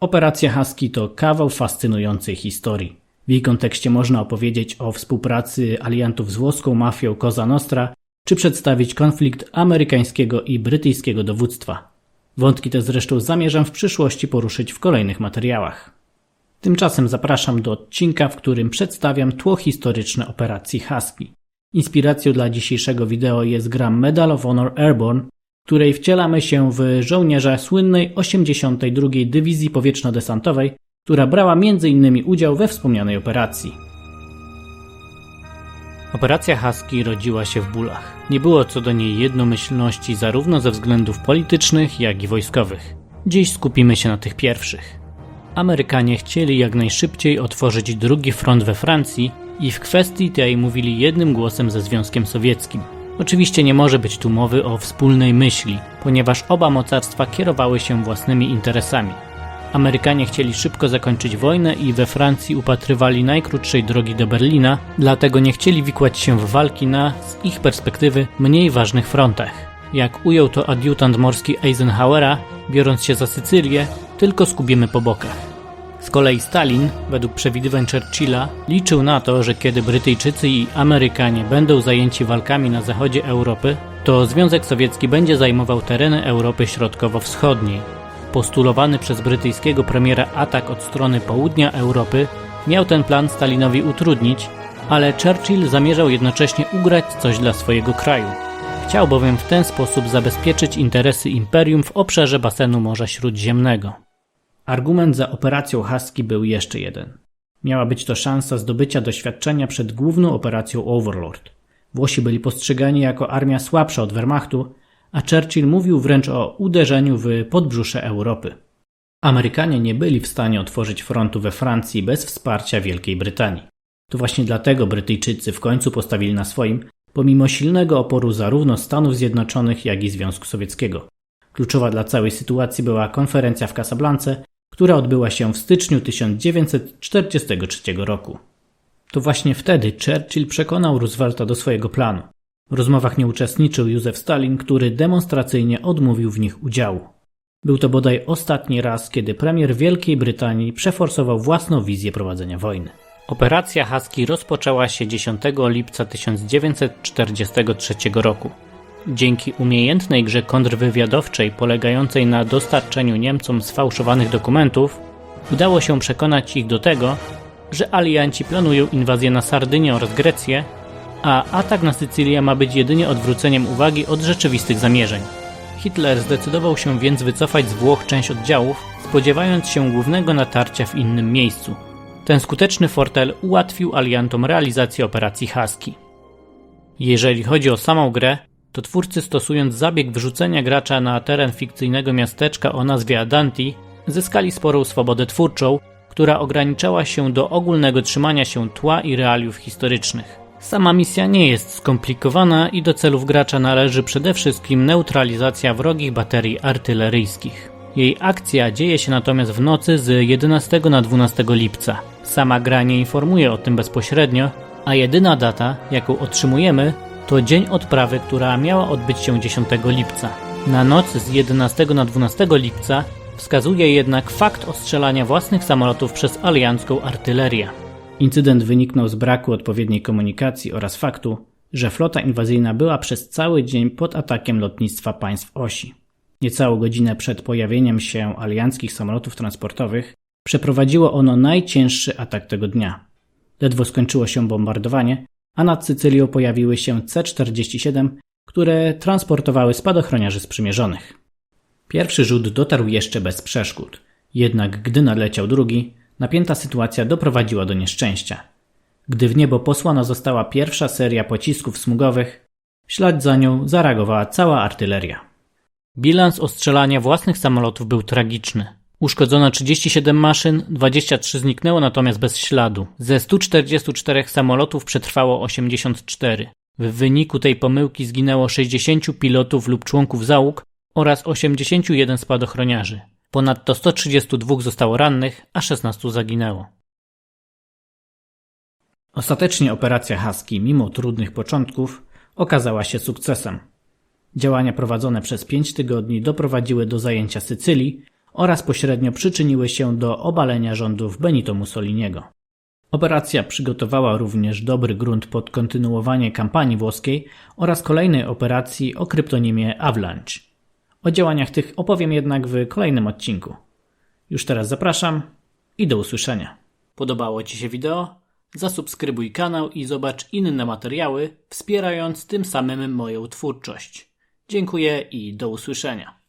Operacja Husky to kawał fascynującej historii. W jej kontekście można opowiedzieć o współpracy aliantów z włoską mafią Cosa Nostra, czy przedstawić konflikt amerykańskiego i brytyjskiego dowództwa. Wątki te zresztą zamierzam w przyszłości poruszyć w kolejnych materiałach. Tymczasem zapraszam do odcinka, w którym przedstawiam tło historyczne operacji Husky. Inspiracją dla dzisiejszego wideo jest gra Medal of Honor Airborne, której wcielamy się w żołnierza słynnej 82. Dywizji Powietrzno-Desantowej, która brała m.in. udział we wspomnianej operacji. Operacja Husky rodziła się w bólach. Nie było co do niej jednomyślności zarówno ze względów politycznych, jak i wojskowych. Dziś skupimy się na tych pierwszych. Amerykanie chcieli jak najszybciej otworzyć drugi front we Francji i w kwestii tej mówili jednym głosem ze Związkiem Sowieckim. Oczywiście nie może być tu mowy o wspólnej myśli, ponieważ oba mocarstwa kierowały się własnymi interesami. Amerykanie chcieli szybko zakończyć wojnę i we Francji upatrywali najkrótszej drogi do Berlina, dlatego nie chcieli wikłać się w walki na, z ich perspektywy, mniej ważnych frontach. Jak ujął to adiutant morski Eisenhowera, biorąc się za Sycylię, tylko skubimy po bokach. Z kolei Stalin, według przewidywań Churchilla, liczył na to, że kiedy Brytyjczycy i Amerykanie będą zajęci walkami na zachodzie Europy, to Związek Sowiecki będzie zajmował tereny Europy Środkowo-Wschodniej. Postulowany przez brytyjskiego premiera atak od strony południa Europy miał ten plan Stalinowi utrudnić, ale Churchill zamierzał jednocześnie ugrać coś dla swojego kraju. Chciał bowiem w ten sposób zabezpieczyć interesy imperium w obszarze basenu Morza Śródziemnego. Argument za operacją Husky był jeszcze jeden. Miała być to szansa zdobycia doświadczenia przed główną operacją Overlord. Włosi byli postrzegani jako armia słabsza od Wehrmachtu, a Churchill mówił wręcz o uderzeniu w podbrzusze Europy. Amerykanie nie byli w stanie otworzyć frontu we Francji bez wsparcia Wielkiej Brytanii. To właśnie dlatego Brytyjczycy w końcu postawili na swoim, pomimo silnego oporu zarówno Stanów Zjednoczonych, jak i Związku Sowieckiego. Kluczowa dla całej sytuacji była konferencja w Casablance, która odbyła się w styczniu 1943 roku. To właśnie wtedy Churchill przekonał Roosevelta do swojego planu. W rozmowach nie uczestniczył Józef Stalin, który demonstracyjnie odmówił w nich udziału. Był to bodaj ostatni raz, kiedy premier Wielkiej Brytanii przeforsował własną wizję prowadzenia wojny. Operacja Husky rozpoczęła się 10 lipca 1943 roku. Dzięki umiejętnej grze kontrwywiadowczej polegającej na dostarczeniu Niemcom sfałszowanych dokumentów, udało się przekonać ich do tego, że alianci planują inwazję na Sardynię oraz Grecję, a atak na Sycylię ma być jedynie odwróceniem uwagi od rzeczywistych zamierzeń. Hitler zdecydował się więc wycofać z Włoch część oddziałów, spodziewając się głównego natarcia w innym miejscu. Ten skuteczny fortel ułatwił aliantom realizację operacji Husky. Jeżeli chodzi o samą grę, to twórcy stosując zabieg wrzucenia gracza na teren fikcyjnego miasteczka o nazwie Adanti, zyskali sporą swobodę twórczą, która ograniczała się do ogólnego trzymania się tła i realiów historycznych. Sama misja nie jest skomplikowana i do celów gracza należy przede wszystkim neutralizacja wrogich baterii artyleryjskich. Jej akcja dzieje się natomiast w nocy z 11 na 12 lipca. Sama gra nie informuje o tym bezpośrednio, a jedyna data, jaką otrzymujemy, to dzień odprawy, która miała odbyć się 10 lipca. Na noc z 11 na 12 lipca wskazuje jednak fakt ostrzelania własnych samolotów przez aliancką artylerię. Incydent wyniknął z braku odpowiedniej komunikacji oraz faktu, że flota inwazyjna była przez cały dzień pod atakiem lotnictwa państw osi. Niecałą godzinę przed pojawieniem się alianckich samolotów transportowych przeprowadziło ono najcięższy atak tego dnia. Ledwo skończyło się bombardowanie, a nad Sycylią pojawiły się C-47, które transportowały spadochroniarzy sprzymierzonych. Pierwszy rzut dotarł jeszcze bez przeszkód, jednak gdy nadleciał drugi, napięta sytuacja doprowadziła do nieszczęścia. Gdy w niebo posłana została pierwsza seria pocisków smugowych, w ślad za nią zareagowała cała artyleria. Bilans ostrzelania własnych samolotów był tragiczny. Uszkodzono 37 maszyn, 23 zniknęło natomiast bez śladu. Ze 144 samolotów przetrwało 84. W wyniku tej pomyłki zginęło 60 pilotów lub członków załóg oraz 81 spadochroniarzy. Ponadto 132 zostało rannych, a 16 zaginęło. Ostatecznie operacja Husky, mimo trudnych początków, okazała się sukcesem. Działania prowadzone przez pięć tygodni doprowadziły do zajęcia Sycylii oraz pośrednio przyczyniły się do obalenia rządów Benito Mussoliniego. Operacja przygotowała również dobry grunt pod kontynuowanie kampanii włoskiej oraz kolejnej operacji o kryptonimie Avalanche. O działaniach tych opowiem jednak w kolejnym odcinku. Już teraz zapraszam i do usłyszenia. Podobało Ci się wideo? Zasubskrybuj kanał i zobacz inne materiały, wspierając tym samym moją twórczość. Dziękuję i do usłyszenia.